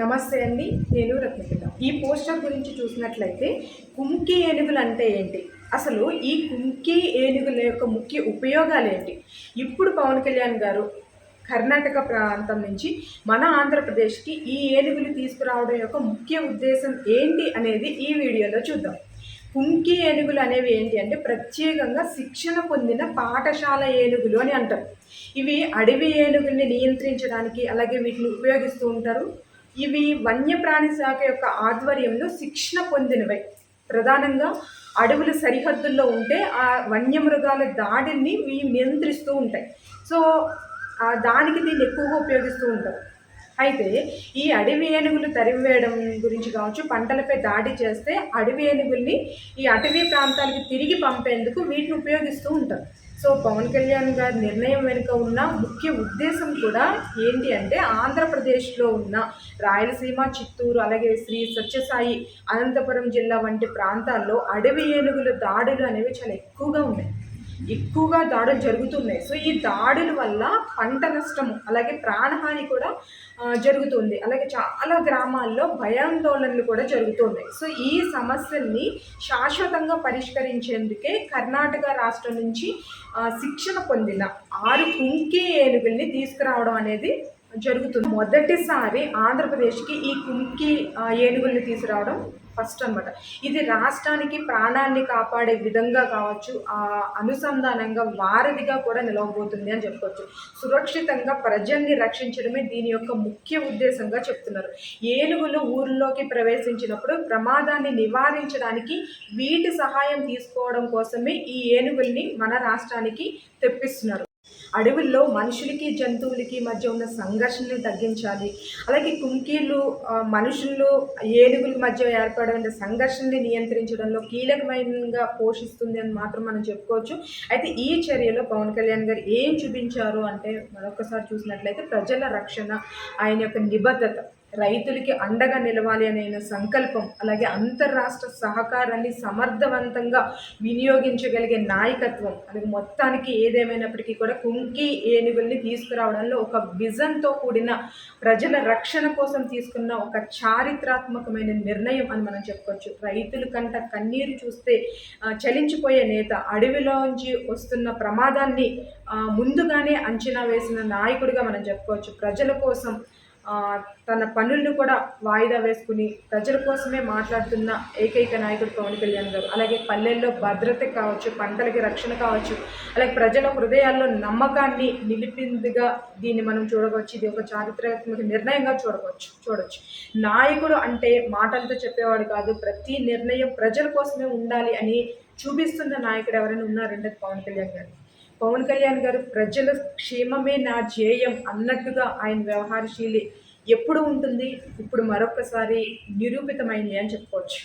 నమస్తే అండి నేను రత్నపిల్ల. ఈ పోస్టర్ గురించి చూసినట్లయితే కుంకి ఏనుగులు అంటే ఏంటి? అసలు ఈ కుంకి ఏనుగుల యొక్క ముఖ్య ఉపయోగాలు ఏంటి? ఇప్పుడు పవన్ కళ్యాణ్ గారు కర్ణాటక ప్రాంతం నుంచి మన ఆంధ్రప్రదేశ్కి ఈ ఏనుగులు తీసుకురావడం యొక్క ముఖ్య ఉద్దేశం ఏంటి అనేది ఈ వీడియోలో చూద్దాం. కుంకి ఏనుగులు అనేవి ఏంటి అంటే ప్రత్యేకంగా శిక్షణ పొందిన పాఠశాల ఏనుగులు అని అంటారు. ఇవి అడవి ఏనుగుల్ని నియంత్రించడానికి అలాగే వీటిని ఉపయోగిస్తూ ఉంటారు. ఇవి వన్యప్రాణి శాఖ యొక్క ఆధ్వర్యంలో శిక్షణ పొందినవై. ప్రధానంగా అడవుల సరిహద్దుల్లో ఉంటే ఆ వన్యమృగాల దాడిని ఇవి నియంత్రిస్తూ ఉంటాయి. సో దానికి దీన్ని ఎక్కువగా ఉపయోగిస్తూ ఉంటారు. అయితే ఈ అడవి ఏనుగులు తరిమివేయడం గురించి కావచ్చు పంటలపై దాడి చేస్తే అడవి ఏనుగుల్ని ఈ అటవీ ప్రాంతాలకు తిరిగి పంపేందుకు వీటిని ఉపయోగిస్తూ ఉంటారు. సో పవన్ కళ్యాణ్ గారి నిర్ణయం వెనుక ఉన్న ముఖ్య ఉద్దేశం కూడా ఏంటి అంటే ఆంధ్రప్రదేశ్లో ఉన్న రాయలసీమ చిత్తూరు అలాగే శ్రీ సత్యసాయి అనంతపురం జిల్లా వంటి ప్రాంతాల్లో అడవి ఏనుగుల దాడులు అనేవి చాలా ఎక్కువగా ఉన్నాయి. ఎక్కువగా దాడులు జరుగుతున్నాయి. సో ఈ దాడుల వల్ల పంట నష్టము అలాగే ప్రాణహాని కూడా జరుగుతుంది. అలాగే చాలా గ్రామాల్లో భయాందోళనలు కూడా జరుగుతున్నాయి. సో ఈ సమస్యల్ని శాశ్వతంగా పరిష్కరించేందుకే కర్ణాటక రాష్ట్రం నుంచి శిక్షణ పొందిన ఆరు కుంకి ఏనుగుల్ని తీసుకురావడం అనేది జరుగుతుంది. మొదటిసారి ఆంధ్రప్రదేశ్కి ఈ కుంకి ఏనుగుల్ని తీసుకురావడం ఫస్ట్ అనమాట ఇది రాష్ట్రానికి ప్రాణాన్ని కాపాడే విధంగా కావచ్చు అనుసంధానంగా వారధిగా కూడా నిలవబోతుంది అని చెప్పవచ్చు సురక్షితంగా ప్రజల్ని రక్షించడమే దీని యొక్క ముఖ్య ఉద్దేశంగా చెప్తున్నారు. ఏనుగులు ఊర్లోకి ప్రవేశించినప్పుడు ప్రమాదాన్ని నివారించడానికి వీటి సహాయం తీసుకోవడం కోసమే ఈ ఏనుగుల్ని మన రాష్ట్రానికి తెప్పిస్తున్నారు. అడవుల్లో మనుషులకి జంతువులకి మధ్య ఉన్న సంఘర్షణని తగ్గించాలి. అలాగే కుంకీలు మనుషులు ఏనుగుల మధ్య ఏర్పడే సంఘర్షణని నియంత్రించడంలో కీలకమైనగా పోషిస్తుంది అని మాత్రం మనం చెప్పుకోవచ్చు. అయితే ఈ చర్యలో పవన్ కళ్యాణ్ గారు ఏం చూపించారు అంటే మరొకసారి చూసినట్లయితే ప్రజల రక్షణ ఆయన యొక్క నిబద్ధత. రైతులకి అండగా నిలవాలి అనే సంకల్పం అలాగే అంతర్రాష్ట్ర సహకారాన్ని సమర్థవంతంగా వినియోగించగలిగే నాయకత్వం అలాగే మొత్తానికి ఏదేమైనప్పటికీ కూడా కుంకి ఏనుగుల్ని తీసుకురావడంలో ఒక విజన్తో కూడిన ప్రజల రక్షణ కోసం తీసుకున్న ఒక చారిత్రాత్మకమైన నిర్ణయం అని మనం చెప్పుకోవచ్చు. రైతుల కంట కన్నీరు చూస్తే చలించిపోయే నేత అడవిలోంచి వస్తున్న ప్రమాదాన్ని ముందుగానే అంచనా వేసిన నాయకుడిగా మనం చెప్పుకోవచ్చు. ప్రజల కోసం తన పనులను కూడా వాయిదా వేసుకుని ప్రజల కోసమే మాట్లాడుతున్న ఏకైక నాయకుడు పవన్ కళ్యాణ్ గారు. అలాగే పల్లెల్లో భద్రత కావచ్చు పంటలకి రక్షణ కావచ్చు అలాగే ప్రజల హృదయాల్లో నమ్మకాన్ని నిలిపిందిగా దీన్ని మనం చూడవచ్చు. ఇది ఒక చారిత్రాత్మక నిర్ణయంగా చూడవచ్చు చూడవచ్చు నాయకుడు అంటే మాటలతో చెప్పేవాడు కాదు ప్రతి నిర్ణయం ప్రజల కోసమే ఉండాలి అని చూపిస్తున్న నాయకుడు ఎవరైనా ఉన్నారంటే పవన్ కళ్యాణ్ గారు? పవన్ కళ్యాణ్ గారు ప్రజల క్షేమమే నా ధ్యేయం అన్నట్టుగా ఆయన వ్యవహారశీలి ఎప్పుడు ఉంటుంది? ఇప్పుడు మరొకసారి నిరూపితమైంది అని చెప్పుకోవచ్చు.